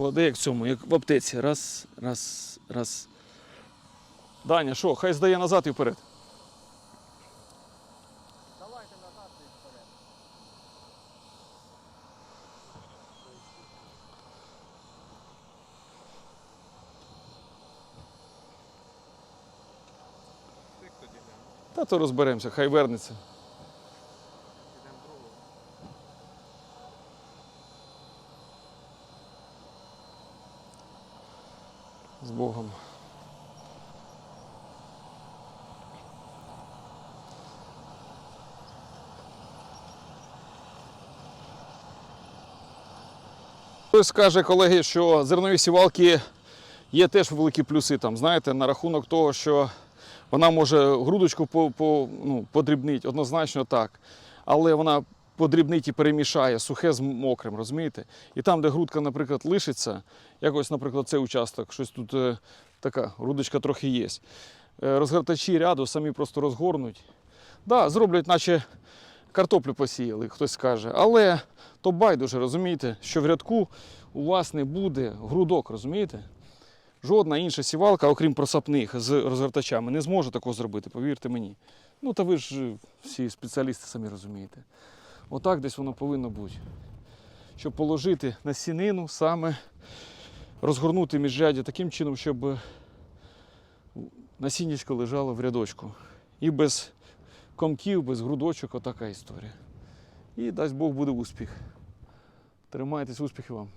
Води як в цьому, як в аптеці. Раз, раз, раз. Даня, що, хай здає назад і вперед. Давайте назад і вперед. Та то розберемося, хай вернеться. З Богом. Хтось скаже, колеги, що зернові сівалки є теж великі плюси. Там, знаєте, на рахунок того, що вона може грудочку по, по, ну, подрібнити, однозначно так. Але вона подрібнить і перемішає сухе з мокрим, розумієте? І там, де грудка, наприклад, лишиться, якось, наприклад, цей участок, щось тут е, така грудочка трохи є. Е, розгортачі ряду самі просто розгорнуть. Да, зроблять, наче картоплю посіяли, хтось скаже. Але то байдуже, розумієте, що в рядку у вас не буде грудок, розумієте? Жодна інша сівалка, окрім просапних з розгортачами, не зможе такого зробити, повірте мені. Ну та ви ж е, всі спеціалісти самі розумієте. Отак десь воно повинно бути. Щоб положити на сінину, саме, розгорнути міжряддя таким чином, щоб насіннячко лежало в рядочку. І без комків, без грудочок, отака історія. І дасть Бог буде успіх. Тримайтесь, успіхів вам.